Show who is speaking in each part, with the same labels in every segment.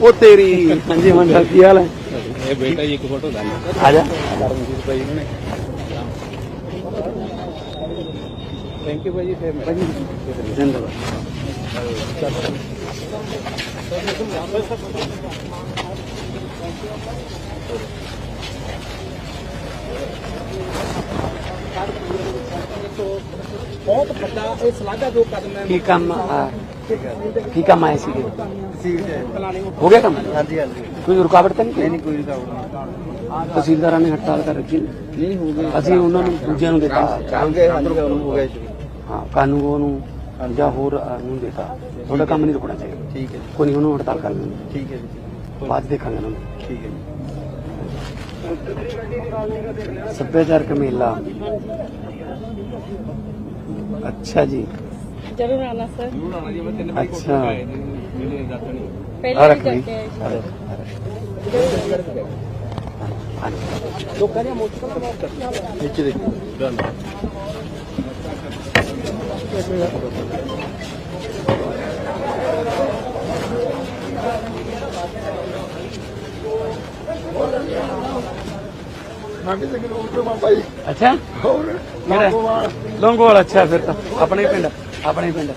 Speaker 1: ਉਹ ਤੇਰੀ ਹਾਂਜੀ ਮੰਡਲ ਕੀ ਹਾਲ ਹੈ?
Speaker 2: ਇਹ ਬੇਟਾ ਜੀ ਇੱਕ ਫੋਟੋ ਲੈ
Speaker 1: ਆ ਜਾ।
Speaker 2: ਕਰਮਜੀਤ ਭਾਈ ਨੇ ਥੈਂਕ ਯੂ ਭਾਈ ਜੀ ਫਿਰ
Speaker 1: ਜ਼ਿੰਦਾਬਾਦ
Speaker 2: ਬਹੁਤ ਵੱਡਾ ਇਹ ਸਲਾਘਾ ਜੋ ਕਦਮ ਹੈ
Speaker 1: ਕੀ ਕੰਮ ਆ, ਕੀ ਕੰਮ ਆਏ ਸੀਗੇ? ਹੋ ਗਿਆ ਕੰਮ?
Speaker 2: ਹਾਂਜੀ ਹਾਂਜੀ
Speaker 1: ਕੋਈ ਰੁਕਾਵਟ ਤਾਂ ਨਹੀਂ
Speaker 2: ਨਹੀਂ ਕੋਈ? ਰੁਕਾਵਟ
Speaker 1: ਤਹਿਸੀਲਦਾਰਾਂ ਨੇ ਹੜਤਾਲ ਕਰ ਰੱਖੀ
Speaker 2: ਨਹੀਂ ਹੋ? ਗਿਆ
Speaker 1: ਅਸੀਂ ਉਹਨਾਂ ਨੂੰ ਦੂਜਿਆਂ ਨੂੰ ਦਿੱਤਾ।
Speaker 2: ਹਾਂਜੀ ਹੋ ਗਿਆ ਸ਼ੁਰੂ।
Speaker 1: ਹਾਂ ਕਾਨੂੰਗੋ ਨੂੰ ਜਾਂ ਹੋਰ ਅ, ਨੂੰ ਦਿੱਤਾ। ਤੁਹਾਡਾ ਕੰਮ ਨਹੀਂ ਰੁਕਣਾ ਚਾਹੀਦਾ।
Speaker 2: ਠੀਕ ਹੈ
Speaker 1: ਕੋਈ ਨਹੀਂ ਉਹਨੂੰ ਹੜਤਾਲ ਕਰ ਲੈਂਦੇ
Speaker 2: ਠੀਕ ਹੈ ਜੀ।
Speaker 1: ਬਾਅਦ ਦੇਖਾਂਗੇ ਉਹਨਾਂ ਨੂੰ।
Speaker 2: ਠੀਕ ਹੈ ਜੀ।
Speaker 1: ਸੱਭਿਆਚਾਰਕ ਮੇਲਾ। ਅੱਛਾ ਜੀ।
Speaker 3: ਜਰੂਰ ਆਣਾ ਸਰ।
Speaker 2: ਜੂਨ ਆਣਾ ਜੀ ਮੈਂ ਤਿੰਨ ਵਾਰੀ
Speaker 1: ਅੱਛਾ।
Speaker 2: ਆਏ ਨੇ ਜਿਹੜੇ ਦੱਸਣੀ
Speaker 1: ਆ
Speaker 3: ਪਹਿਲਾਂ ਵੀ ਕਰਕੇ ਆਏ
Speaker 2: ਲੋਕਾਂ ਨੀਚੇ ਦੇਖੋ।
Speaker 1: ਅੱਛਾ ਕਿਹੜਾ ਲੰਗੋਵਾਲ ਅੱਛਾ ਫਿਰ ਤਾਂ ਆਪਣੇ ਹੀ ਪਿੰਡ ਆਪਣੇ ਹੀ ਪਿੰਡ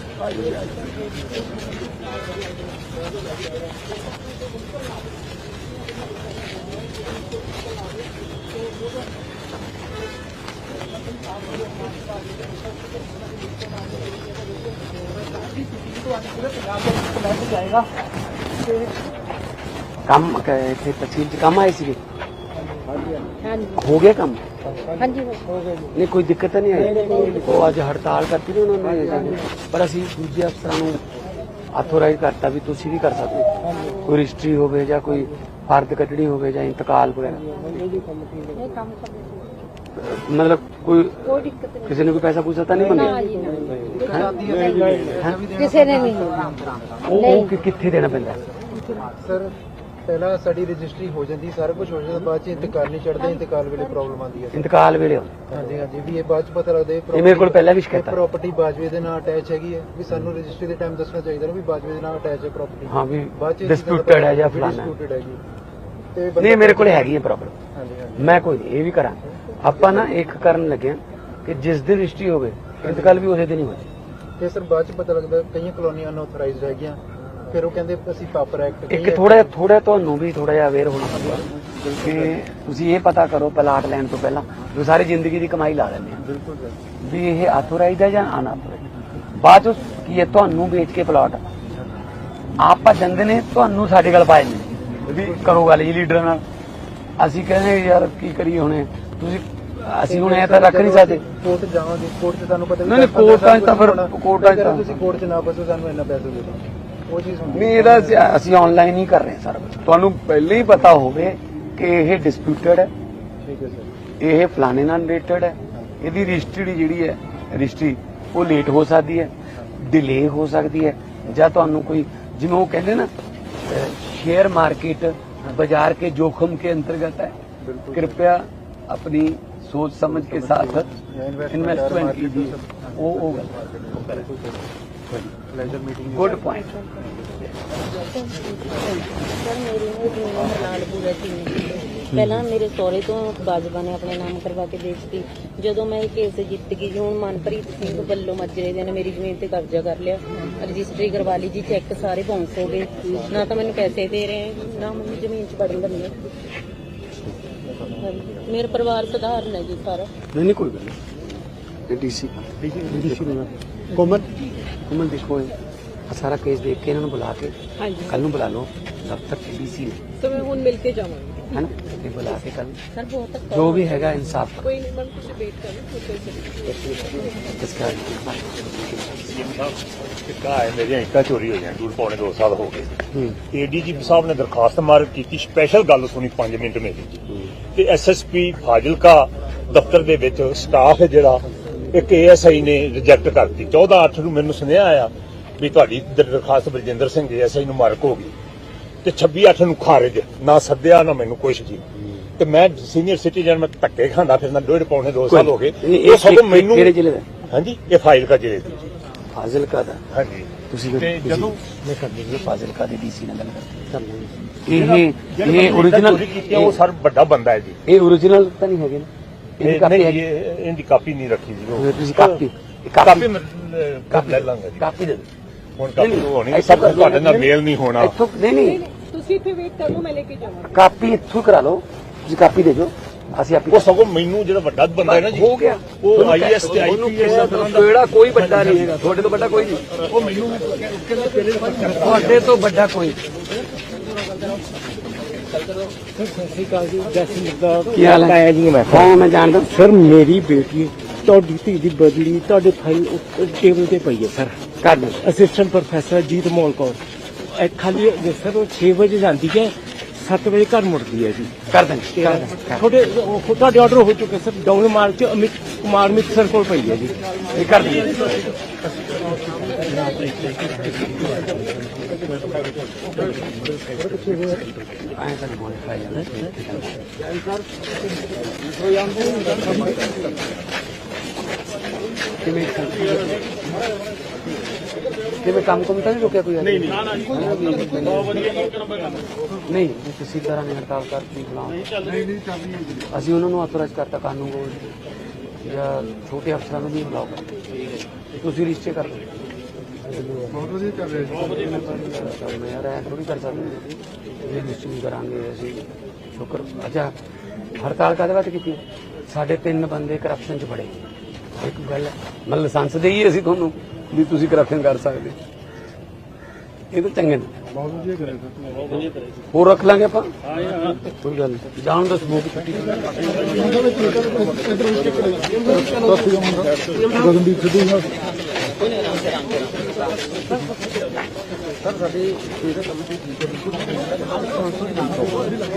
Speaker 1: ਕੰਮ ਕ- ਇੱਥੇ ਤਹਿਸੀਲ ਚ ਕੰਮ ਆਏ ਸੀਗੇ
Speaker 3: ਹਾਂਜੀ
Speaker 1: ਹੋ ਗਿਆ ਕੰਮ?
Speaker 3: ਹਾਂਜੀ ਹੋ ਗਿਆ।
Speaker 1: ਨਹੀਂ ਕੋਈ ਦਿੱਕਤ ਤਾਂ ਨਹੀਂ ਆਈ? ਉਹ ਅੱਜ ਹੜਤਾਲ ਕਰਤੀ ਨਾ ਉਹਨਾਂ ਨੇ। ਪਰ ਅਸੀਂ ਦੂਜੇ ਅਫਸਰਾਂ ਨੂੰ ਆਥੋਰਾਈਜ਼ ਕਰਤਾ ਵੀ ਤੁਸੀਂ ਵੀ ਕਰ ਸਕਦੇ ਹੋ। ਕੋਈ ਰਜਿਸਟਰੀ ਹੋਵੇ ਜਾਂ ਕੋਈ ਫਰਦ ਕੱਢਣੀ ਹੋਵੇ ਜਾਂ ਇੰਤਕਾਲ ਵਗੈਰਾ।
Speaker 3: ਇਹ ਕੰਮ ਕਰਦੇ
Speaker 1: ਮਤਲਬ ਕੋਈ
Speaker 3: ਕੋਈ ਦਿੱਕਤ ਨਹੀਂ।
Speaker 1: ਕਿਸੇ ਨੇ ਕੋਈ ਪੈਸਾ ਪੂਸਾ ਤਾਂ ਨਹੀਂ ਮੰਗਿਆ?
Speaker 3: ਕਿਸੇ ਨੇ ਨਹੀਂ
Speaker 1: ਉਹ ਉਹ ਕਿ- ਕਿੱਥੇ ਦੇਣਾ ਪੈਂਦਾ?
Speaker 4: ਸਰ ਪਹਿਲਾਂ ਸਾਡੀ ਰਜਿਸਟਰੀ ਹੋ ਜਾਂਦੀ ਸਾਰਾ ਕੁਝ ਹੋ ਜਾਂਦਾ ਬਾਅਦ ਚ ਇੰਤਕਾਲ ਨਹੀਂ ਚੜਦਾ ਇੰਤਕਾਲ ਵੇਲੇ ਪ੍ਰੋਬਲਮ ਆਉਂਦੀ ਹੈ
Speaker 1: ਇੰਤਕਾਲ ਵੇਲੇ।
Speaker 4: ਹਾਂਜੀ ਹਾਂਜੀ ਵੀ ਇਹ ਬਾਅਦ ਚ ਪਤਾ ਲੱਗਦਾ
Speaker 1: ਇਹ ਮੇਰੇ ਕੋਲ ਪਹਿਲਾਂ ਵੀ ਸ਼ਿਕਾਇਤ ਆ।
Speaker 4: ਪ੍ਰਾਪਰਟੀ ਬਾਜਵੇ ਦੇ ਨਾਲ ਅਟੈਚ ਹੈਗੀ ਹੈ ਵੀ ਸਾਨੂੰ ਰਜਿਸਟਰੀ ਦੇ ਟਾਈਮ ਦੱਸਣਾ ਚਾਹੀਦਾ ਨਾ ਵੀ ਬਾਜਵੇ ਦੇ ਨਾਲ ਅਟੈਚ ਹੈ ਪ੍ਰਾਪਰਟੀ
Speaker 1: ਹਾਂ ਵੀ
Speaker 4: ਬਾਅਦ ਚ
Speaker 1: ਡਿਸਪਿਊਟਡ ਹੈ ਜਾਂ ਫਲਾਣਾ
Speaker 4: ਡਿਸਪਿਊਟਡ ਹੈਗੀ ਤੇ
Speaker 1: ਨਹੀਂ ਮੇਰੇ ਕੋਲ ਹੈਗੀ ਹੈ ਪ੍ਰੋਬਲਮ
Speaker 4: ਹਾਂਜੀ ਹਾਂਜੀ।
Speaker 1: ਮੈਂ ਕੋਈ ਇਹ ਵੀ ਕਰਾਂ। ਆਪਾਂ ਨਾ ਇੱਕ ਕਰਨ ਲੱਗੇ ਹਾਂ ਕਿ ਜਿਸ ਦਿਨ ਰਜਿਸਟਰੀ ਹੋਵੇ ਇੰਤਕਾਲ ਵੀ ਉਸੇ ਦਿਨ ਹੀ ਹੋ ਜਾਏ
Speaker 4: ਤੇ ਸਰ ਬਾਅਦ ਚ ਪਤਾ ਲੱਗਦਾ ਕਈਆਂ ਕਲੋਨੀਆਂ ਅਨਆਥੋਰਾਈਜ਼ਡ ਹੈਗੀਆਂ ਫਿਰ ਉਹ ਕਹਿੰਦੇ ਅਸੀਂ ਪਾਪਰ ਐਕਟ
Speaker 1: ਇੱਕ ਥੋੜਾ ਥੋੜਾ ਤੁਹਾਨੂੰ ਵੀ ਥੋੜਾ ਜਿਹਾ ਅਵੇਅਰ ਹੋਣਾ ਪਊਗਾ ਕਿ ਤੁਸੀਂ ਇਹ ਪਤਾ ਕਰੋ ਪਲਾਟ ਲੈਣ ਤੋਂ ਪਹਿਲਾਂ ਜੋ ਸਾਰੀ ਜ਼ਿੰਦਗੀ ਦੀ ਕਮਾਈ ਲਾ ਲੈਂਦੇ
Speaker 4: ਬਿਲਕੁਲ
Speaker 1: ਵੀ ਇਹ ਆਥੋਰਾਈਜ਼ਡ ਹੈ ਜਾਂ ਅਨਆਥੋਰਾਈਜ਼ਡ ਬਾਅਦ ਚ ਕੀ ਇਹ ਤੁਹਾਨੂੰ ਵੇਚ ਕੇ ਪਲਾਟ ਆਪ ਭੱਜਦੇ ਨੇ ਤੁਹਾਨੂੰ ਸਾਡੇ ਕੋਲ ਪਾਏ ਨੇ ਵੀ ਕਰੋ ਗੱਲ ਜੀ ਲੀਡਰਾਂ ਨਾਲ। ਅਸੀਂ ਕਹਿੰਦੇ ਯਾਰ ਕੀ ਕਰੀਏ ਹੁਣੇ? ਤੁਸੀਂ ਅਸੀਂ ਹੁਣ ਇਹ ਤਾਂ ਰੱਖ ਨਹੀਂ ਸਕਦੇ।
Speaker 4: ਕੋਰਟ ਜਾਵਾਂਗੇ ਕੋਰਟ 'ਚ ਤੁਹਾਨੂੰ ਪਤਾ
Speaker 1: ਨਹੀਂ, ਕੋਰਟਾਂ ਤਾਂ ਫਿਰ-। ਕੋਰਟਾਂ ਤਾਂ-
Speaker 4: ਤੁਸੀਂ ਕੋਰਟ 'ਚ ਨਾ ਫਸੋ ਸਾਨੂੰ ਇੰਨਾ ਪੈਸੇ ਦੇ ਦਿਓ। ਉਹ ਚੀਜ਼ ਹੁੰਦੀ
Speaker 1: ਨਹੀਂ ਇਹਦਾ ਅਸੀਂ- ਅਸੀਂ ਆਨਲਾਈਨ ਹੀ ਕਰ ਰਹੇ ਹਾਂ ਸਾਰਾ ਕੁਝ ਤੁਹਾਨੂੰ ਪਹਿਲਾਂ ਹੀ ਪਤਾ ਹੋਵੇ ਕਿ ਇਹ ਡਿਸਪਿਊਟਡ ਹੈ
Speaker 4: ਠੀਕ ਹੈ ਸਰ
Speaker 1: ਇਹ ਫਲਾਣੇ ਨਾਲ ਰਿਲੇਟਡ ਹੈ ਇਹਦੀ ਰਜਿਸਟਰੀ ਜਿਹੜੀ ਹੈ ਰਜਿਸਟਰੀ ਉਹ ਲੇਟ ਹੋ ਸਕਦੀ ਹੈ ਡਿਲੇ ਹੋ ਸਕਦੀ ਹੈ ਜਾਂ ਤੁਹਾਨੂੰ ਕੋਈ ਜਿਵੇਂ ਉਹ ਕਹਿੰਦੇ ਨਾ शेयर मार्केट बाजार के जोखिम के अंतर्गत है कृपया अपनी सोच समझ के साथ इन्वेस्टमेंट कीजिए वो वो
Speaker 3: ਪਹਿਲਾਂ ਮੇਰੇ ਸਹੁਰੇ ਤੋਂ ਬਾਜਵਾ ਨੇ ਆਪਣੇ ਨਾਮ ਕਰਵਾ ਕੇ ਦੇਤੀ। ਜਦੋਂ ਮੈਂ ਇਹ ਕੇਸ ਜਿੱਤ ਗਈ ਜੀ, ਹੁਣ ਮਨਪ੍ਰੀਤ ਸਿੰਘ ਵੱਲੋਂ ਮੱਜਰੇ ਦੇ ਨੇ ਮੇਰੀ ਜ਼ਮੀਨ ਤੇ ਕਬਜ਼ਾ ਕਰ ਲਿਆ। ਰਜਿਸਟਰੀ ਕਰਵਾ ਲਈ ਜੀ ਚੈੱਕ ਸਾਰੇ ਬਾਉਂਸ ਹੋ ਗਏ। ਨਾ ਤਾਂ ਮੈਨੂੰ ਪੈਸੇ ਦੇ ਰਹੇ ਨਾ ਮੈਨੂੰ ਜ਼ਮੀਨ 'ਚ ਵੜਨ ਦਿੰਦੇ ਹਾਂਜੀ। ਮੇਰਾ ਪਰਿਵਾਰ ਸਧਾਰਨ ਹੈ ਜੀ ਸਾਰਾ।
Speaker 1: ਨਹੀਂ ਨਹੀਂ ਕੋਈ ਗੱਲ ਨਹੀਂ। ਡੀਸੀ ਡੀਸੀ ਕੋਮਲ? ਕਮਲ ਦੇਖੋ ਇਹ। ਸਾਰਾ ਕੇਸ ਦੇਖ ਕੇ ਇਹਨਾਂ ਨੂੰ ਬੁਲਾ ਕੇ
Speaker 3: ਹਾਂਜੀ।
Speaker 1: ਕੱਲ ਨੂੰ ਬੁਲਾ ਲਓ ਦਫ਼ਤਰ ਡੀਸੀ ਨੇ।
Speaker 3: ਸੋ ਮੈਂ ਹੁਣ ਮਿਲ ਕੇ ਜਾਵਾਂਗੀ।
Speaker 1: ਹੈ ਬੁਲਾ ਕੇ ਕੱਲ
Speaker 3: ਸਰ ਬਹੁਤ ਤੱਕ
Speaker 1: ਜੋ ਵੀ ਹੈਗਾ ਇਨਸਾਫ
Speaker 3: ਕੋਈ ਨਹੀਂ ਮਨ ਤੁਸੀਂ ਵੇਟ ਕਰੋ
Speaker 1: ਡਿਸਕਸ
Speaker 5: ਕਿਹਾ ਹੈ ਮੇਰੀਆਂ ਇੱਕਾ ਚੋਰੀ ਹੋਈਆਂ ਦੂਰ ਪੌਣੇ 2 ਸਾਲ ਹੋ ਗਏ। ਏਡੀਜੀ ਸਾਹਿਬ ਨੇ ਦਰਖਾਸਤ ਮਾਰ ਕੀਤੀ ਸਪੈਸ਼ਲ ਗੱਲ ਸੁਣੀ 5 ਮਿੰਟ ਮੇਰੀ। ਤੇ ਐਸਐਸਪੀ ਫਾਜ਼ਿਲਕਾ ਦਫ਼ਤਰ ਦੇ ਵਿੱਚ ਸਟਾਫ ਹੈ ਜਿਹੜਾ ਇੱਕ ਏਐਸਆਈ ਨੇ ਰਿਜੈਕਟ ਕਰਤੀ। 14 8 ਨੂੰ ਮੈਨੂੰ ਸੁਨੇਹਾ ਆਇਆ ਵੀ ਤੁਹਾਡੀ ਦਰਖਾਸਤ ਬਲਜਿੰਦਰ ਸਿੰਘ ਏਐਸਆਈ ਨੂੰ ਮਾਰਕ ਹੋ ਗਈ। ਤੇ 26 8 ਨੂੰ ਖਾਰਜ। ਨਾ ਸੱਦਿਆ ਨਾ ਮੈਨੂੰ ਕੁਛ ਜੀ। ਤੇ ਮੈਂ ਸੀਨੀਅਰ ਸਿਟੀਜ਼ਨ ਮੈਂ ਧੱਕੇ ਖਾਂਦਾ ਫਿਰਦਾ ਡੇਢ ਪੌਣੇ 2 ਸਾਲ ਹੋ ਗਏ।
Speaker 1: ਇਹ
Speaker 5: ਇਹ ਸਭ ਮੈਨੂੰ
Speaker 1: ਕਿਹੜੇ ਜ਼ਿਲ੍ਹੇ ਦਾ?
Speaker 5: ਹਾਂਜੀ ਇਹ ਫਾਈਲ ਕਾ ਜ਼ਿਲ੍ਹੇ ਦੀ।
Speaker 1: ਫਾਜ਼ਿਲਕਾ ਦਾ?
Speaker 5: ਹਾਂਜੀ।
Speaker 1: ਤੁਸੀਂ
Speaker 5: ਤੇ ਜਦੋਂ
Speaker 1: ਮੈਂ ਕਰ ਲਈ ਫਾਜ਼ਿਲਕਾ ਦੇ ਡੀਸੀ ਨਾਲ ਗੱਲ ਕਰਦੇ ਇਹ ਇਹ
Speaker 5: ਕੀਤੀ ਆ, ਉਹ ਸਰ ਵੱਡਾ ਬੰਦਾ ਹੈ ਜੀ।
Speaker 1: ਇਹ origignal ਤਾਂ ਨਹੀਂ ਹੈਗੇ ਨਾ?
Speaker 5: ਇਹ
Speaker 1: ਕਾਪੀ
Speaker 5: ਨਹੀਂ
Speaker 1: ਹੈਗੀ?
Speaker 5: ਇਹ ਇਹਦੀ ਕਾਪੀ ਨਹੀਂ ਰੱਖੀ ਜੀ ਉਹ।
Speaker 1: ਤੁਸੀਂ ਕਾਪੀ।
Speaker 5: Copy
Speaker 1: copy.
Speaker 5: ਲੈ ਲਾਂਗਾ ਜੀ।
Speaker 1: ਕਾਪੀ ਦੇ
Speaker 5: ਹੁਣ ਕਾਪੀ ਹੋਣੀ ਤੁਹਾਡੇ ਨਾਲ ਮੇਲ ਨਹੀਂ ਹੋਣਾ।
Speaker 1: ਇੱਥੋਂ ਨਹੀਂ ਨਹੀਂ।
Speaker 6: ਤੁਸੀਂ ਇੱਥੇ ਵੇਟ ਕਰੋ ਮੈਂ ਲੈ ਕੇ ਜਾਵਾਂਗੀ।
Speaker 1: ਕਾਪੀ ਇੱਥੋਂ ਕਰਾ ਲਓ। ਤੁਸੀਂ ਕਾਪੀ ਦੇ ਦਿਓ। ਅਸੀਂ ਆਪੀ
Speaker 5: ਉਹ ਸਗੋਂ ਮੈਨੂੰ ਜਿਹੜਾ ਵੱਡਾ ਬੰਦਾ ਹੈ ਨਾ ਜੀ
Speaker 1: ਹੋ ਗਿਆ।
Speaker 5: ਉਹ ਆਈਐਸ ਤੇ ਆਈਪੀਐਸ ਦਾ
Speaker 1: ਕਿਹੜਾ ਕੋਈ ਵੱਡਾ ਨਹੀਂ ਹੈਗਾ। ਤੁਹਾਡੇ ਤੋਂ ਵੱਡਾ ਕੋਈ ਨਹੀਂ।
Speaker 5: ਉਹ ਮੈਨੂੰ
Speaker 1: ਤੁਹਾਡੇ ਤੋਂ ਵੱਡਾ ਕੋਈ ਕੀ ਹਾਲ ਹੈ?
Speaker 7: ਜੀ ਮੈਂ।
Speaker 1: ਹਾਂ ਮੈਂ ਜਾਣਦਾ।
Speaker 7: ਸਰ ਮੇਰੀ ਬੇਟੀ ਤੁਹਾਡੀ ਧੀ ਦੀ ਬਦਲੀ ਤੁਹਾਡੇ ਫਾਈਲ ਉੱਤੇ ਟੇਬਲ ਤੇ ਪਈ ਹੈ ਸਰ।
Speaker 1: ਕਰ ਦਿਓ
Speaker 7: ਅਸਿਸਟੈਂਟ ਪ੍ਰੋਫੈਸਰ ਜੀਤ ਮੋਲ ਕੌਰ। ਇਹ ਖਾਲੀ ਸਰ ਉਹ 6 ਵਜੇ ਜਾਂਦੀ ਹੈ 7 ਵਜੇ ਘਰ ਮੁੜਦੀ ਹੈ ਜੀ।
Speaker 1: ਕਰ ਦਾਂਗੇ
Speaker 7: ਤੁਹਾਡੇ ਤੁਹਾਡੇ ਆਰਡਰ ਹੋ ਚੁੱਕੇ ਸਰ ਡਾਊਨ ਮਾਰਚ ਅਮਿਤ ਕੁਮਾਰ ਮਿੱਤਰ ਕੋਲ ਪਈ ਹੈ ਜੀ।
Speaker 1: ਇਹ ਕਰ ਦਿੰਦੇ ਕਿਵੇਂ ਕਿਵੇਂ ਕੰਮ ਕੰਮ ਤਾਂ ਨਹੀਂ ਰੁਕਿਆ ਕੋਈ ਨਹੀਂ ਨਹੀਂ। ਨਹੀਂ। ਕਿਸੇ ਤਰ੍ਹਾਂ ਨਹੀਂ ਹੜਤਾਲ ਕਰਤੀ ਬੁਲਾਓ ਨਹੀਂ ਨਹੀਂ ਅਸੀਂ ਉਹਨਾਂ ਨੂੰ ਆਤਰਾਜ ਕਰਤਾ ਕਾਨੂੰਨ ਕੋਲ ਜਾਂ ਛੋਟੇ ਅਫਸਰਾਂ ਨੂੰ ਵੀ ਬੁਲਾਓ। ਤੁਸੀਂ ਰਿਸ਼ਤੇ ਕਰ ਦਿਓ ਬਹੁਤ ਵਧੀਆ ਕਰ ਰਹੇ ਜੀ। ਮੈਂ ਯਾਰ ਐ ਥੋੜੀ ਕਰ ਸਕਦੇ ਇਹ ਰਿਸ਼ਤੇ ਵੀ ਕਰਾਂਗੇ ਅਸੀਂ। ਸ਼ੁਕਰ। ਅੱਛਾ ਹੜਤਾਲ ਕਾਹਦੇ ਵਾਸਤੇ ਕੀਤੀ? ਸਾਡੇ ਤਿੰਨ ਬੰਦੇ ਕਰਪਸ਼ਨ ਚ ਫੜੇ। ਇੱਕ ਗੱਲ ਮੈਂ ਲਾਇਸੈਂਸ ਦੇਈਏ ਅਸੀਂ ਤੁਹਾਨੂੰ ਵੀ ਤੁਸੀਂ ਕਰਪਸ਼ਨ ਕਰ ਸਕਦੇ। ਇਹ ਤਾਂ ਚੰਗੇ ਨੇ। ਬਹੁਤ ਵਧੀਆ ਕਰੇ ਹੋਰ ਰੱਖ ਲਾਂਗੇ ਆਪਾਂ? ਕੋਈ ਗੱਲ ਨਹੀਂ। ਜਾਣ ਦਾ ਸਮੂਹ ਛੁੱਟੀ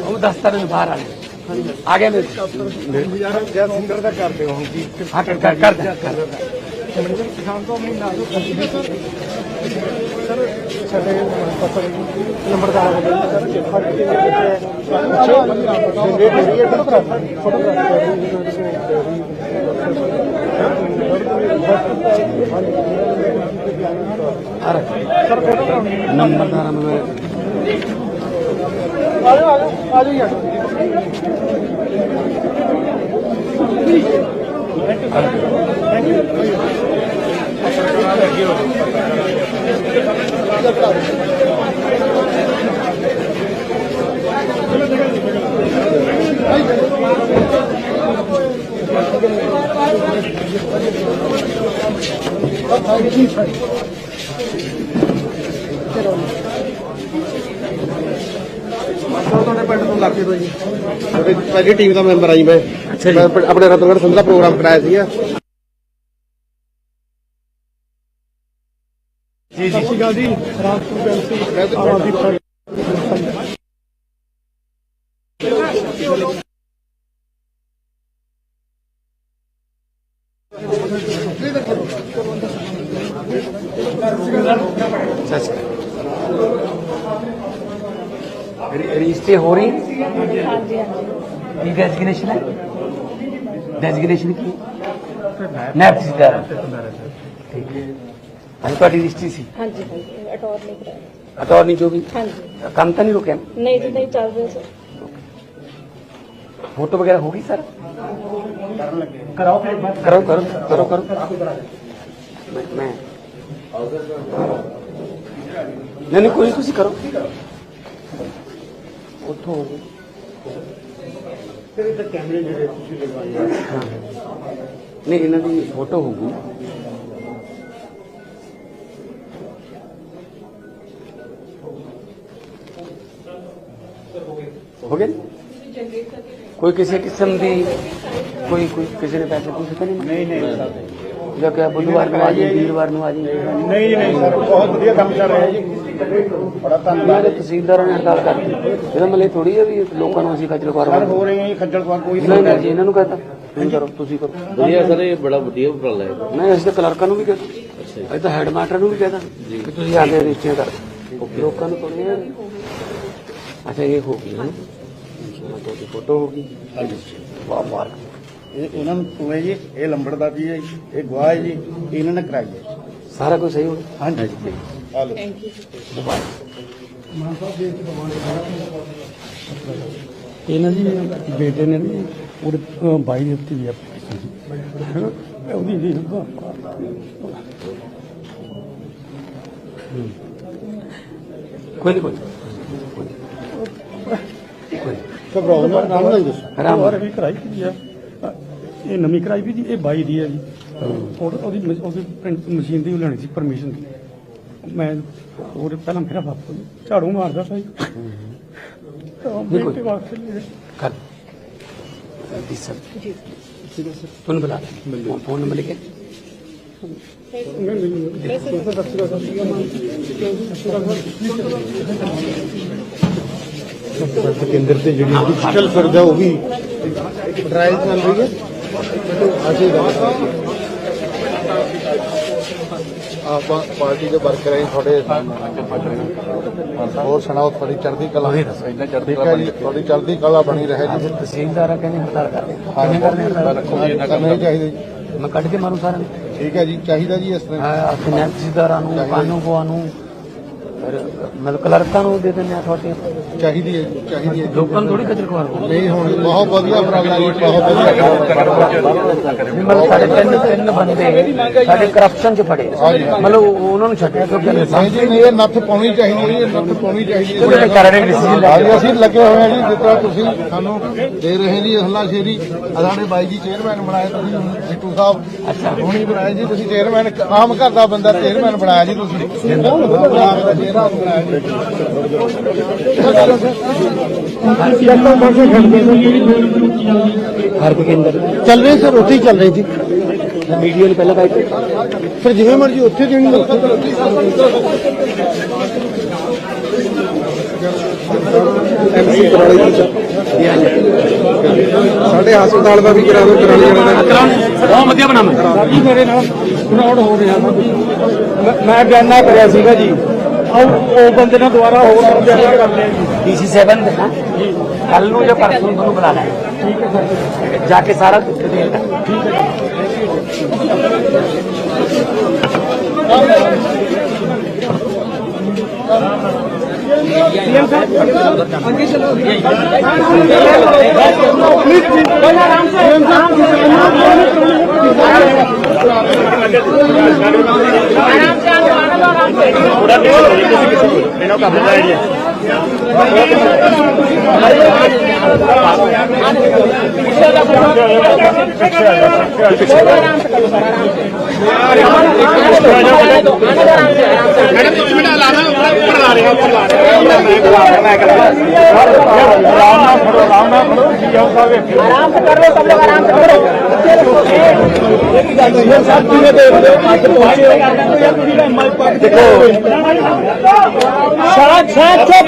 Speaker 1: ਉਹ ਦਸਤਾਰ ਨੂੰ ਬਾਹਰ ਆ ਗਏ। ਆ ਗਏ ਮੇਰੇ।
Speaker 4: ਯਾਰ ਜੈ ਸਿੰਦਰ ਦਾ ਕਰਦੇ ਹੋ ਹੁਣ ਕੀ
Speaker 1: ਹਾਂ ਕਰ ਕਰ।
Speaker 4: ਕਿਸਾਨ ਤੋਂ ਮਹੀਨਾ ਤੋਂ ਸਾਡੇ ਫਸਲ ਨੰਬਰਦਾਰ ਹੋ ਗਏ। ਸਰ ਫੜ ਕੇ ਜਨਰੇਟ
Speaker 1: ਆ ਰੱਖ
Speaker 4: ਸਰ ਆ ਜਾਓ ਆ ਜਾਓ ਆ ਜਾਓ ਯਾਰ ਤੁਹਾਡੇ ਪਿੰਡ ਤੋਂ ਇਲਾਕੇ ਤੋਂ ਜੀ ਤੁਹਾਡੀ ਪਹਿਲੀ ਟੀਮ ਦਾ ਮੈਂਬਰ ਆ ਜੀ। ਮੈਂ ਮੈਂ ਆਪਣੇ- ਆਪਣੇ ਰਤਨਗੜ੍ਹ ਸੰਧਾ ਪ੍ਰੋਗਰਾਮ ਕਰਾਇਆ ਸੀਗਾ।
Speaker 1: ਜੀ ਜੀ।
Speaker 4: ਸਤਿ ਸ਼੍ਰੀ ਅਕਾਲ ਜੀ। ਰਾਮਪੁਰ ਬੈਂਸੀ ਆਵਾਜ਼ ਦੀ
Speaker 1: ਸਤਿ ਸ਼੍ਰੀ ਅਕਾਲ ਰਜਿਸਟਰੀ ਹੋ ਰਹੀ ਹਾਂਜੀ ਹਾਂਜੀ ਕੀ ਡੈਜ਼ਿਗਨੇਸ਼ਨ ਹੈ ਡੈਜ਼ਿਗਨੇਸ਼ਨ ਕੀ ਨੈਬ ਸਿੱਧਾ ਠੀਕ ਹੈ ਅੱਜ ਤੁਹਾਡੀ ਰਜਿਸਟਰੀ ਸੀ
Speaker 3: ਹਾਂਜੀ ਹਾਂਜੀ ਅਟਾਰਨੀ ਕਰਾਇਆ
Speaker 1: ਅਟਾਰਨੀ ਜੋ ਵੀ
Speaker 3: ਹਾਂਜੀ
Speaker 1: ਕੰਮ ਤਾਂ ਨਹੀਂ ਰੁਕਿਆ
Speaker 3: ਨਹੀਂ ਜੀ ਨਹੀਂ ਚੱਲ ਰਿਹਾ ਸਰ
Speaker 1: ਫੋਟੋ ਵਗੈਰਾ ਹੋ ਗਈ ਸਰ ਕਰਾਓ ਫਿਰ ਕਰੋ ਕਰੋ ਕਰੋ ਕਰੋ ਮੈਂ ਮੈਂ ਨਹੀਂ ਨਹੀਂ ਕੋਈ ਨੀ, ਤੁਸੀਂ ਕਰੋ ਉੱਥੋਂ ਹੋ ਗਈ ਹਾਂ। ਨਹੀਂ ਇਹਨਾਂ ਦੀ ਫੋਟੋ ਹੋਊਗੀ। ਹੋ ਗਏ ਕੋਈ ਕਿਸੇ ਕਿਸਮ ਦੀ ਕੋਈ ਕੋਈ ਕਿਸੇ ਨੇ ਪੈਸੇ ਪੂਸੇ ਤਾਂ ਨਹੀਂ? ਨਹੀਂ ਨਹੀਂ ਜਾਂ ਕਿ ਬੁੱਧਵਾਰ ਨੂੰ ਆ ਜੀ ਵੀਰਵਾਰ ਨੂੰ ਆ ਜੀ
Speaker 4: ਨਹੀਂ ਨਹੀਂ ਸਰ ਬਹੁਤ ਵਧੀਆ ਕੰਮ ਚੱਲ ਰਿਹਾ ਜੀ। ਬੜਾ ਧੰਨਵਾਦ।
Speaker 1: ਤਹਿਸੀਲਦਾਰਾਂ ਨੇ ਹੜਤਾਲ ਕਰਤੀ ਇਹਦਾ ਮਤਲਬ ਥੋੜੀ ਹੈ ਵੀ ਲੋਕਾਂ ਨੂੰ ਅਸੀਂ ਖੱਜਲ ਖੁਆਰ
Speaker 4: ਸਰ ਹੋ ਰਹੇ ਹੈ ਖੱਜਲ ਖੁਆਰ ਕੋਈ
Speaker 1: ਨਹੀਂ ਨਹੀਂ। ਜੀ ਇਹਨਾਂ ਨੂੰ ਕਹਤਾ। ਤੁਸੀਂ ਕਰੋ ਤੁਸੀਂ ਕਰੋ।
Speaker 2: ਵਧੀਆ ਸਰ ਇਹ ਬੜਾ ਵਧੀਆ ਉਪਰਾਲਾ ਹੈ।
Speaker 1: ਨਹੀਂ ਅਸੀਂ ਤਾਂ ਕਲਰਕਾਂ ਨੂੰ ਵੀ ਕਹਤਾ। ਅਸੀਂ ਤਾਂ ਹੈਡ ਮਾਸਟਰ ਨੂੰ ਵੀ ਕਹਤਾ ਕਿ ਤੁਸੀਂ ਆ ਕੇ ਰਜਿਸਟਰ ਕਰ। ਲੋਕਾਂ ਨੂੰ ਥੋੜੀ ਅੱਛਾ ਇਹ ਹੋ ਗਈ ਨਾ। ਤੁਹਾਡੀ ਫੋਟੋ ਹੋਗੀ
Speaker 8: ਹਾਂਜੀ।
Speaker 1: ਵਾਹ ਮਾਰ
Speaker 8: ਇਹ ਇਹਨਾਂ ਨੂੰ ਤੂੰ ਹੈ ਜੀ ਇਹ ਲੰਬੜਦਾਰ ਜੀ ਹੈ ਜੀ, ਇਹ ਗਵਾਹ ਹੈ ਜੀ ਇਹਨਾਂ ਨੇ ਕਰਾਈ ਹੈ।
Speaker 1: ਸਾਰਾ ਕੁਝ ਸਹੀ ਹੋ ਗਿਆ?
Speaker 8: ਹਾਂਜੀ। ਆ ਲਓ।
Speaker 7: ਇਹਨਾਂ ਦੀ ਬੇਟੇ ਨੇ ਨਾ ਉਹਦੇ ਅਹ, ਬਾਈ ਦੇ ਉੱਤੇ ਵੀ ਐਪਲੀਕੇਸ਼ਨ ਸੀ ਉਹਦੀ ਜੀ
Speaker 1: ਕੋਈ ਨਹੀਂ ਕੋਈ ਨੀ।
Speaker 8: ਘਬਰਾਓ ਨਾ ਨਾਮ ਨਹੀਂ ਦੱਸੋ।
Speaker 1: ਆਰਾਮ
Speaker 7: ਹੋਰ ਵੀ ਕਰਾਈ ਵੀ ਆ। ਇਹ ਨਵੀਂ ਕਰਾਈ ਵੀ ਜੀ ਇਹ ਬਾਈ ਦੀ ਹੈ ਜੀ। ਉਹ- ਉਹਦੀ ਉਹਦੀ ਪ੍ਰਿੰਟ ਮਸ਼ੀਨ ਦੀ ਉਹ ਲੈਣੀ ਸੀ ਪਰਮਿਸ਼ਨ ਮੈਂ ਉਹਦੇ ਪਹਿਲਾਂ ਮੇਰਾ ਬਾਪੂ ਝਾੜੂ ਮਾਰਦਾ ਸੀ। ਤਾਂ
Speaker 1: ਨਹੀਂ
Speaker 7: ਬੇਟੇ ਵਾਸਤੇ ਲਿਆ।
Speaker 1: ਕਰ। ਜੀ ਸਰ। ਜੀ। ਤੁਹਾਨੂੰ ਬੁਲਾ ਫੋਨ ਨੰਬਰ ਲਿਖੇ
Speaker 8: ਕੇਂਦਰ ਤੇ ਜਿਹੜੀ ਡਿਜੀਟਲ ਸਰਦਾ ਉਹ ਵੀ ਟ੍ਰਾਇਲ ਚੱਲ ਰਹੀ ਹੈ। ਆਪਾਂ ਪਾਰਟੀ ਦੇ ਵਰਕਰ ਆਏ ਤੁਹਾਡੇ। ਹੋਰ ਸੁਣਾਓ ਤੁਹਾਡੀ ਚੜ੍ਹਦੀ ਕਲਾ। ਠੀਕ ਹੈ ਜੀ ਤੁਹਾਡੀ ਚੜ੍ਹਦੀ ਕਲਾ ਬਣੀ ਰਹੇ ਜੀ।
Speaker 1: ਤਹਿਸੀਲਦਾਰ ਕਹਿੰਦੇ ਹੜਤਾਲ ਕਰਦੇ? ਕਿਵੇਂ ਕਰਦੇ
Speaker 8: ਕਰਨਾ ਹੀ ਚਾਹੀਦਾ
Speaker 1: ਮੈਂ ਕੱਢ ਕੇ ਮਾਰੂ ਸਾਰਿਆਂ ਨੂੰ।
Speaker 8: ਠੀਕ ਹੈ ਜੀ ਚਾਹੀਦਾ ਜੀ ਇਸ ਤਰ੍ਹਾਂ।
Speaker 1: ਆਪਣੇ ਤਹਿਸੀਲਦਾਰਾਂ ਨੂੰ ਕਾਨੂੰਗੋਆਂ ਨੂੰ ਮਤਲਬ ਕਲਰਕਾਂ ਨੂੰ ਦੇ ਦਿੰਦੇ ਆ ਤੁਹਾਡੇ
Speaker 8: ਚਾਹੀਦੀ ਹੈ ਜੀ, ਚਾਹੀਦੀ ਹੈ ਜੀ।
Speaker 1: ਲੋਕਾਂ ਨੂੰ ਥੋੜੀ ਕਦਰ ਕਰਵਾਉਣੀ
Speaker 8: ਨਹੀਂ ਹੁਣ ਬਹੁਤ ਵਧੀਆ ਉਪਰਾਲਾ ਜੀ ਬਹੁਤ ਵਧੀਆ
Speaker 1: ਮਤਲਬ ਸਾਡੇ ਤਿੰਨ ਤਿੰਨ ਬੰਦੇ ਸਾਡੇ ਕਰਪਸ਼ਨ ਚ ਫੜੇ ਮਤਲਬ ਉਹ- ਉਹਨਾਂ ਨੂੰ ਛੱਡਿਆ ਕਿਉਂਕਿ
Speaker 8: ਨਹੀਂ ਜੀ ਨਹੀਂ ਇਹ ਨੱਥ ਪਾਉਣੀ ਚਾਹੀਦੀ ਹੈ ਜੀ, ਇਹ ਨੱਥ ਪਾਉਣੀ ਚਾਹੀਦੀ
Speaker 1: ਉਹਦੇ ਤੇ ਕਰ ਰਹੇ decision ਲੈ
Speaker 8: ਹਾਂਜੀ, ਅਸੀਂ ਲੱਗੇ ਹੋਏ ਹਾਂ ਜੀ ਜਿਸ ਤਰ੍ਹਾਂ ਤੁਸੀਂ ਸਾਨੂੰ ਦੇ ਰਹੇ ਜੀ ਹੱਲਾ ਸ਼ੇਰੀ ਸਾਡੇ ਬਾਈ ਜੀ ਚੇਅਰਮੈਨ ਬਣਾਏ ਤੁਸੀਂ ਸਿੱਟੂ ਸਾਹਿਬ ਅੱਛਾ ਹੁਣੀ ਬਣਾਏ ਜੀ ਤੁਸੀਂ ਚੇਅਰਮੈਨ ਆਮ ਘਰ ਦਾ ਬੰਦਾ ਚੇਅਰਮੈਨ ਬਣਾਇਆ ਜੀ ਤੁਸੀਂ ਦਾ
Speaker 1: ਕੇਂਦਰ
Speaker 8: ਚੱਲ ਰਹੇ ਸਰ ਉੱਥੇ ਹੀ ਚੱਲ ਰਹੇ ਜੀ।
Speaker 1: ਮੀਡੀਆ ਨੂੰ ਪਹਿਲਾਂ ਬੈਠ
Speaker 8: ਫਿਰ ਜਿਵੇਂ ਮਰਜ਼ੀ ਉੱਥੇ ਦੇਣੀ ਐਮਸੀ ਕਰਾਲੀ ਦੀ ਸਾਡੇ ਹਸਪਤਾਲ ਦਾ ਵੀ ਕਰਾ ਦਿਓ ਕਰਾਲੀ ਵਾਲਾ ਦਾ
Speaker 1: ਬਹੁਤ ਵਧੀਆ ਬਣਾਵਾਂ
Speaker 7: ਜੀ ਮੇਰੇ ਨਾਲ ਫਰਾਡ ਹੋ ਰਿਹਾ। ਮੈਂ ਬਿਆਨਾ ਕਰਿਆ ਸੀਗਾ ਜੀ ਉਹ ਉਹ ਬੰਦੇ ਨੇ ਦੁਬਾਰਾ ਹੋਰ ਬਿਆਨਾ ਕਰ ਲਿਆ ਜੀ
Speaker 1: ਡੀਸੀ 7 ਦੇ ਨਾ ਕੱਲ ਨੂੰ ਜਾਂ ਪਰਸੋਂ ਨੂੰ ਤੁਹਾਨੂੰ ਬੁਲਾਣਾ ਹੈ ਠੀਕ ਹੈ ਸਰ ਜਾ ਕੇ ਸਾਰਾ ਕੁਝ ਦੇਣਾ ਠੀਕ ਹੈ ਥੋੜਾ ਜਿਹਾ ਇਹਨਾਂ ਕਰ ਦਿੰਦਾ ਆਈਡੀਆ। आराम से सड़क सड़क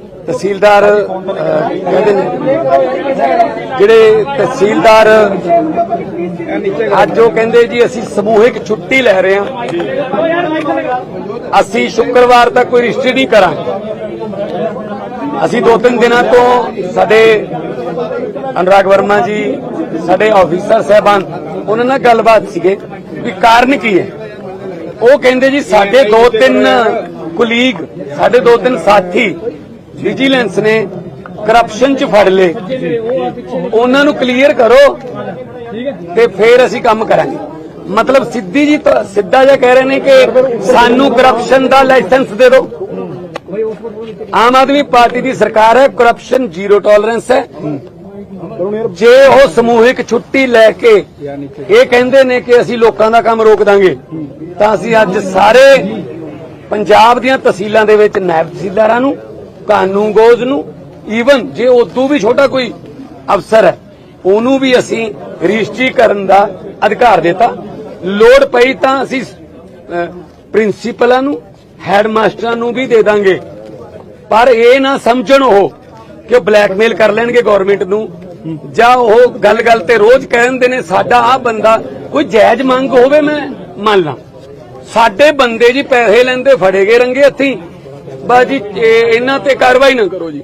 Speaker 1: ਤਹਿਸੀਲਦਾਰ ਕਹਿੰਦੇ ਨੇ, ਜਿਹੜੇ ਤਹਿਸੀਲਦਾਰ ਅੱਜ ਉਹ ਕਹਿੰਦੇ ਜੀ, ਅਸੀਂ ਸਮੂਹਿਕ ਛੁੱਟੀ ਲੈ ਰਹੇ ਹਾਂ। ਅਸੀਂ ਸ਼ੁੱਕਰਵਾਰ ਤੱਕ ਕੋਈ ਰਜਿਸਟਰੀ ਨਹੀਂ ਕਰਾਂਗੇ। ਅਸੀਂ ਦੋ ਤਿੰਨ ਦਿਨਾਂ ਤੋਂ ਸਾਡੇ ਅਨੁਰਾਗ ਵਰਮਾ ਜੀ, ਸਾਡੇ ਆਫੀਸਰ ਸਹਿਬਾਨ, ਉਹਨਾਂ ਨਾਲ ਗੱਲਬਾਤ ਸੀਗੇ ਵੀ ਕਾਰਨ ਕੀ ਹੈ। ਉਹ ਕਹਿੰਦੇ ਜੀ, ਸਾਡੇ ਦੋ ਤਿੰਨ ਕੁਲੀਗ, ਸਾਡੇ ਦੋ ਤਿੰਨ ਸਾਥੀ ਵਿਜੀਲੈਂਸ ਨੇ ਕਰਪਸ਼ਨ ਚ ਫੜ ਲਏ। ਉਹਨਾਂ ਨੂੰ ਕਲੀਅਰ ਕਰੋ ਤੇ ਫਿਰ ਅਸੀਂ ਕੰਮ ਕਰਾਂਗੇ। ਮਤਲਬ ਸਿੱਧੀ ਜੀ ਸਿੱਧਾ ਜਿਹਾ ਕਹਿ ਰਹੇ ਨੇ ਕਿ ਸਾਨੂੰ ਕਰਪਸ਼ਨ ਦਾ ਲਾਇਸੈਂਸ ਦੇ ਦਿਓ। ਆਮ ਆਦਮੀ ਪਾਰਟੀ ਦੀ ਸਰਕਾਰ ਹੈ ਕਰਪਸ਼ਨ ਜ਼ੀਰੋ ਟੋਲਰੈਂਸ ਹੈ। ਜੇ ਉਹ ਸਮੂਹਿਕ ਛੁੱਟੀ ਲੈ ਕੇ ਇਹ ਕਹਿੰਦੇ ਨੇ ਕਿ ਅਸੀਂ ਲੋਕਾਂ ਦਾ ਕੰਮ ਰੋਕ ਦਾਂਗੇ, ਤਾਂ ਅਸੀਂ ਅੱਜ ਸਾਰੇ ਪੰਜਾਬ ਦੀਆਂ ਤਹਿਸੀਲਾਂ ਦੇ ਵਿੱਚ ਨਾਇਬ ਤਹਿਸੀਲਦਾਰਾਂ ਨੂੰ ਕਾਨੂੰਗੋਜ਼ ਨੂੰ ਈਵਨ ਜੇ ਉਦੋਂ ਵੀ ਛੋਟਾ ਕੋਈ ਅਫਸਰ ਹੈ, ਉਹਨੂੰ ਵੀ ਅਸੀਂ ਰਜਿਸਟਰੀ ਕਰਨ ਦਾ ਅਧਿਕਾਰ ਦਿੱਤਾ। ਲੋੜ ਪਈ ਤਾਂ ਅਸੀਂ ਪ੍ਰਿੰਸੀਪਲਾਂ ਨੂੰ, ਹੈਡਮਾਸਟਰਾਂ ਨੂੰ ਵੀ ਦੇ ਦਾਂਗੇ। ਪਰ ਇਹ ਨਾ ਸਮਝਣ ਉਹ ਕਿ ਉਹ ਬਲੈਕਮੇਲ ਕਰ ਲੈਣਗੇ ਗਵਰਨਮੈਂਟ ਨੂੰ, ਜਾਂ ਉਹ ਗੱਲ-ਗੱਲ ਤੇ ਰੋਜ਼ ਕਹਿੰਦੇ ਨੇ, ਸਾਡਾ ਆ ਬੰਦਾ, ਕੋਈ ਜਾਇਜ਼ ਮੰਗ ਹੋਵੇ ਮੈਂ ਮੰਨ ਲਾਂ ਸਾਡੇ ਬੰਦੇ ਜੀ ਪੈਸੇ ਲੈਂਦੇ, ਫੜੇ ਗਏ ਰੰਗੇ ਹੱਥੀ। ਬਾਜੀ ਇਹ- ਇਹਨਾਂ ਤੇ ਕਾਰਵਾਈ ਨਾ ਕਰੋ ਜੀ।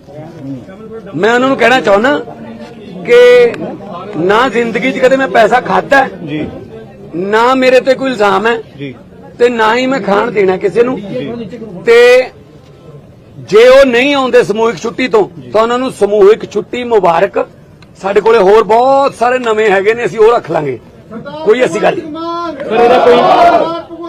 Speaker 1: ਮੈਂ ਉਹਨਾਂ ਨੂੰ ਕਹਿਣਾ ਚਾਹੁੰਦਾ ਕਿ ਨਾ ਜ਼ਿੰਦਗੀ 'ਚ ਕਦੇ ਮੈਂ ਪੈਸਾ ਖਾਦਾ ਜੀ। ਨਾ ਮੇਰੇ ਤੇ ਕੋਈ ਇਲਜ਼ਾਮ ਹੈ ਜੀ। ਤੇ ਨਾ ਹੀ ਮੈਂ ਖਾਣ ਦੇਣਾ ਕਿਸੇ ਨੂੰ। ਤੇ ਜੇ ਉਹ ਨਹੀਂ ਆਉਂਦੇ ਸਮੂਹਿਕ ਛੁੱਟੀ ਤੋਂ ਤਾਂ ਉਹਨਾਂ ਨੂੰ ਸਮੂਹਿਕ ਛੁੱਟੀ ਮੁਬਾਰਕ। ਸਾਡੇ ਕੋਲੇ ਹੋਰ ਬਹੁਤ ਸਾਰੇ ਨਵੇਂ ਹੈਗੇ ਨੇ ਅਸੀਂ ਉਹ ਰੱਖ ਲਾਂਗੇ। ਕੋਈ ਐਸੀ ਗੱਲ ਨਹੀਂ।
Speaker 8: ਭਗਵੰਤ ਸਿੰਘ ਮਾਨ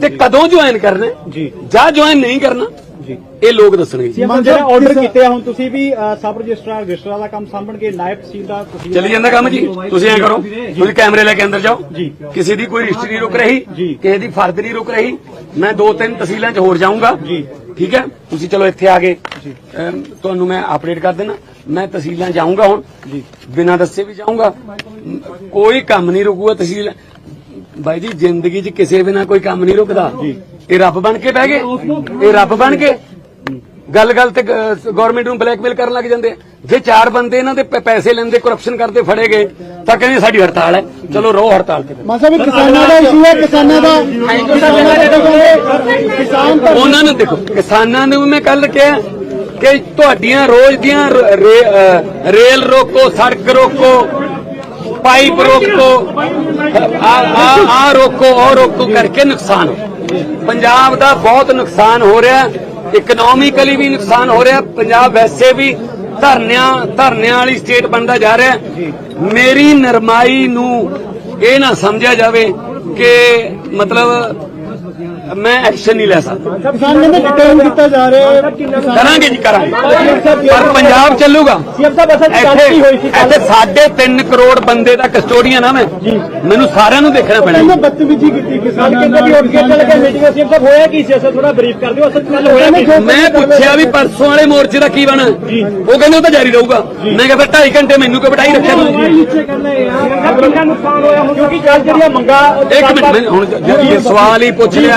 Speaker 1: ਤੇ ਕਦੋਂ ਜੁਆਇਨ ਕਰਨਾ ਜੀ। ਜਾਂ ਜੁਆਇਨ ਨਹੀਂ ਕਰਨਾ? ਜੀ। ਇਹ ਲੋਕ ਦੱਸਣਗੇ ਜੀ।
Speaker 9: ਜਿਹੜਾ ਆਰਡਰ ਕੀਤੇ ਆ ਹੁਣ ਤੁਸੀਂ ਵੀ ਸਬ ਰਜਿਸਟਰਾਰ ਰਜਿਸਟਰਾਰ ਦਾ ਕੰਮ ਸਾਂਭਣ ਕੇ ਨਾਇਬ ਤਹਿਸੀਲਦਾਰ ਤੁਸੀਂ
Speaker 1: ਚੱਲੀ ਜਾਂਦਾ ਕੰਮ ਜੀ। ਤੁਸੀਂ ਐ ਕਰੋ ਤੁਸੀਂ ਕੈਮਰੇ ਲੈ ਕੇ ਅੰਦਰ ਜਾਓ। ਕਿਸੇ ਦੀ ਕੋਈ ਰਜਿਸਟਰੀ ਰੁਕ ਰਹੀ ਕਿਸੇ ਦੀ ਫਰਦ ਨਹੀਂ ਰੁਕ ਰਹੀ ਮੈਂ ਦੋ ਤਿੰਨ ਤਹਿਸੀਲਾਂ 'ਚ ਹੋਰ ਜਾਊਂਗਾ। ਠੀਕ ਹੈ? ਤੁਸੀਂ ਚਲੋ ਇੱਥੇ ਆ ਗਏ। ਤੁਹਾਨੂੰ ਮੈਂ ਅਪਡੇਟ ਕਰ ਦੇਣਾ ਮੈਂ ਤਹਿਸੀਲਾਂ ਜਾਊਂਗਾ ਹੁਣ। ਬਿਨਾਂ ਦੱਸੇ ਵੀ ਜਾਊਂਗਾ। ਕੋਈ ਕੰਮ ਨਹੀਂ ਰੁਕੂਗਾ ਤਹਿਸੀਲ ਬਾਈ ਜੀ ਜ਼ਿੰਦਗੀ 'ਚ ਕਿਸੇ ਬਿਨਾਂ ਕੋਈ ਕੰਮ ਨਹੀਂ ਰੁਕਦਾ। ਇਹ ਰੱਬ ਬਣ ਕੇ ਬਹਿ ਗਏ। ਇਹ ਰੱਬ ਬਣ ਕੇ ਗੱਲ ਗੱਲ ਤੇ ਗਵਰਨਮੈਂਟ ਨੂੰ ਬਲੈਕਮੇਲ ਕਰਨ ਲੱਗ ਜਾਂਦੇ। ਜੇ ਚਾਰ ਬੰਦੇ ਇਹਨਾਂ ਦੇ ਪੈਸੇ ਲੈਂਦੇ ਕਰਪਸ਼ਨ ਕਰਦੇ ਫੜੇ ਗਏ ਤਾਂ ਕਹਿੰਦੇ ਸਾਡੀ ਹੜਤਾਲ ਹੈ। ਚਲੋ ਰੋ ਹੜਤਾਲ ਤੇ।
Speaker 8: ਮਾਸਾ ਵੀ ਕਿਸਾਨਾਂ ਦਾ ਇਸ਼ੂ ਹੈ ਕਿਸਾਨਾਂ ਦਾ ਕਿਸਾਨ
Speaker 1: ਉਹਨਾਂ ਨੂੰ ਦੇਖੋ ਕਿਸਾਨਾਂ ਨੂੰ ਮੈਂ ਕੱਲ ਕਿਹਾ ਕਿ ਤੁਹਾਡੀਆਂ ਰੋਜ਼ ਦੀਆਂ ਰੇਲ ਰੋਕੋ ਸੜਕ ਰੋਕੋ। ਪਾਈਪ ਰੋਕੋ। ਆ ਆ ਆ ਰੋਕੋ, ਉਹ ਰੋਕੋ ਕਰਕੇ ਨੁਕਸਾਨ ਪੰਜਾਬ ਦਾ ਬਹੁਤ ਨੁਕਸਾਨ ਹੋ ਰਿਹਾ ਇਕਨੋਮਿਕਲੀ ਵੀ ਨੁਕਸਾਨ ਹੋ ਰਿਹਾ ਪੰਜਾਬ ਵੈਸੇ ਵੀ ਧਰਨਿਆਂ ਧਰਨਿਆਂ ਵਾਲੀ ਸਟੇਟ ਬਣਦਾ ਜਾ ਰਿਹਾ ਮੇਰੀ ਨਰਮਾਈ ਨੂੰ ਇਹ ਨਾ ਸਮਝਿਆ ਜਾਵੇ ਕਿ ਮਤਲਬ ਮੈਂ ਐਕਸ਼ਨ ਨਹੀਂ ਲੈ ਸਕਦਾ।
Speaker 8: ਕਿਸਾਨ ਕਹਿੰਦੇ ਡਿਟੇਨ ਕੀਤਾ ਜਾ ਰਿਹਾ ਹੈ।
Speaker 1: ਕਰਾਂਗੇ ਜੀ ਕਰਾਂਗੇ। ਪਰ ਪੰਜਾਬ ਚੱਲੂਗਾ।
Speaker 9: ਸੀਐਮ ਸਾਹਿਬ ਅਸਲ ਚ ਗੱਲ
Speaker 1: ਇੱਥੇ
Speaker 9: ਕੀ ਹੋਈ ਸੀ
Speaker 1: ਇੱਥੇ ਸਾਢੇ 3 ਕਰੋੜ ਬੰਦੇ ਦਾ ਕਸਟੋਡੀਅਨ ਆ ਮੈਂ। ਮੈਨੂੰ ਸਾਰਿਆਂ ਨੂੰ ਦੇਖਣਾ ਪੈਣਾ ਜੀ।
Speaker 8: ਬਦਤਮੀਜ਼ੀ ਕੀਤੀ ਕਿਸਾਨਾਂ
Speaker 9: ਕਹਿੰਦੇ ਵੀ ਉੱਠ ਕੇ ਚੱਲ ਕੇ ਮੀਟਿੰਗ ਸੀਐਮ ਸਾਹਿਬ ਹੋਇਆ ਕੀ ਸੀ? ਅਸਲ ਥੋੜਾ ਬਰੀਫ ਕਰ ਦਿਓ। ਅਸਲ ਗੱਲ ਹੋਇਆ ਕੀ?
Speaker 1: ਮੈਂ ਪੁੱਛਿਆ ਵੀ ਪਰਸੋਂ ਵਾਲੇ ਮੋਰਚੇ ਦਾ ਕੀ ਬਣਾ? ਉਹ ਕਹਿੰਦੇ ਉਹ ਤਾਂ ਜਾਰੀ ਰਹੂਗਾ। ਮੈਂ ਕਿਹਾ ਫਿਰ 2.5 ਘੰਟੇ ਮੈਨੂੰ ਕਿਉਂ ਬਿਠਾਈ ਰੱਖਿਆ ਤੁਸੀਂ?
Speaker 9: ਨੀਚੇ ਕਰਨਾ ਯਾਰ ਕਿੰਨਾ ਨੁਕਸਾਨ ਹੋਇਆ? ਹੁਣ ਕਿਉਂਕਿ ਕੱਲ ਜਿਹੜੀਆਂ ਮੰਗਾ
Speaker 1: ਇੱਕ ਮਿੰਟ ਹੁਣ ਸਵਾਲ ਹੀ ਪੁੱਛ ਲਿਆ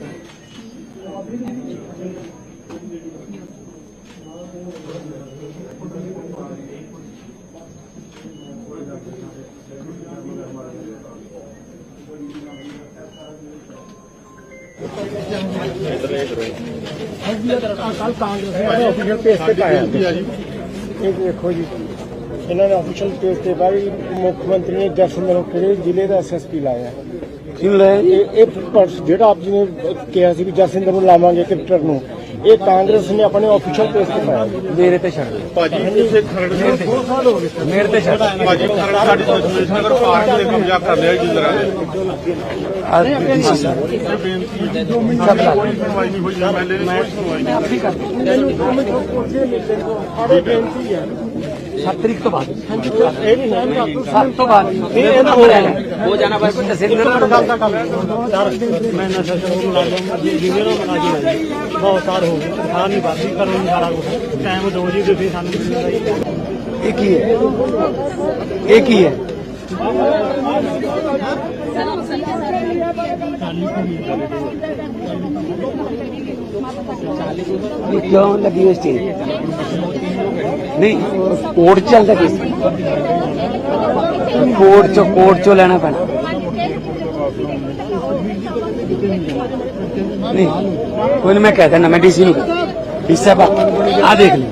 Speaker 10: ਇਹ ਦੇਖੋ ਜੀ, ਇਹਨਾਂ ਨੇ ਅਫੀਸ਼ੀਅਲ ਪੇਜ ਤੇ ਬਾਈ ਮੁੱਖ ਮੰਤਰੀ ਨੇ ਜਸਮਨ ਕਿਹੜੇ ਜ਼ਿਲ੍ਹੇ ਦਾ ਐਸਐਸਪੀ ਲਾਇਆ।
Speaker 1: ਕਿਉਂ
Speaker 10: ਇਹ ਜਿਹੜਾ ਆਪ ਜੀ ਨੇ ਕਿਹਾ ਸੀ ਵੀ ਜਸਿੰਦਰ ਨੂੰ ਲਾਵਾਂਗੇ ਕ੍ਰਿਕਟਰ ਨੂੰ। ਇਹ ਕਾਂਗਰਸ ਨੇ ਆਪਣੇ ਅਫੀਸ਼ੀਅਲ ਪੇਜ ਤੇ ਪਾਇਆ।
Speaker 1: ਮੇਰੇ ਤੇ ਛੱਡ ਦੇ
Speaker 10: ਭਾਜੀ ਇਸੇ ਖਰੜ ਦੇ 2 ਸਾਲ ਹੋ ਗਏ
Speaker 1: ਮੇਰੇ ਤੇ ਛੱਡ
Speaker 10: ਭਾਜੀ ਖਰੜ ਸਾਡੀ ਸੁਸ਼ਮੇਸ਼ਨਗਰ ਪਾਰਕ ਦੇ ਕਬਜ਼ਾ ਕਰ ਲਿਆ
Speaker 1: ਲਓ।
Speaker 10: ਸੁਣਵਾਈ ਨਹੀਂ ਹੋਈ ਐਮਐਲਏ ਨੇ ਕੋਈ ਸੁਣਵਾਈ
Speaker 1: ਮੈਂ ਆਪੇ ਕਰ
Speaker 10: ਸਾਡੇ ਬੇਨਤੀ ਹੈ।
Speaker 1: 7 ਤਰੀਕ ਤੋਂ ਬਾਅਦ।
Speaker 10: ਇਹ ਨਹੀਂ ਹੈ
Speaker 1: ਸੱਤ ਤੋਂ ਬਾਅਦ। ਇਹ ਇਹਦਾ ਹੋ ਰਿਹਾ ਹੋ ਜਾਣਾ ਬਸ ਜਸਿੰਦਰ
Speaker 9: ਮੈਂ ਨਸ਼ਾ ਸ਼ੁਰੂ ਲਾ ਲਿਆ ਜਿਵੇਂ ਨਾ ਬਣਾ ਜੀ ਬਹੁਤ ਸਾਰ ਹੋ ਗਏ। ਸਾਰ ਨਹੀਂ ਬਾਕੀ ਕਰਨ ਨੂੰ ਸਾਰਾ ਕੁਝ ਟਾਈਮ ਦੋ ਜੀ ਤੁਸੀਂ ਸਾਨੂੰ
Speaker 1: ਇਹ ਕੀ ਹੈ? ਇਹ ਕੀ ਹੈ? ਇਹ ਕਿਉਂ ਲੱਗੀ ਹੋਈ ਸਟੇਜ ਨਹੀਂ, ਕੋਰਟ ਚੱਲਦਾ ਕੇਸ ਕੋਰਟ ਚੋਂ ਕੋਰਟ ਚੋਂ ਲੈਣਾ ਪੈਣਾ। ਨਹੀਂ, ਕੋਈ ਨਹੀਂ ਮੈਂ ਕਹਿ ਦਿੰਦਾ, ਮੈਂ ਡੀਸੀ ਨੂੰ ਡੀਸੀ ਸਾਹਿਬ ਆ ਦੇਖ ਲਓ।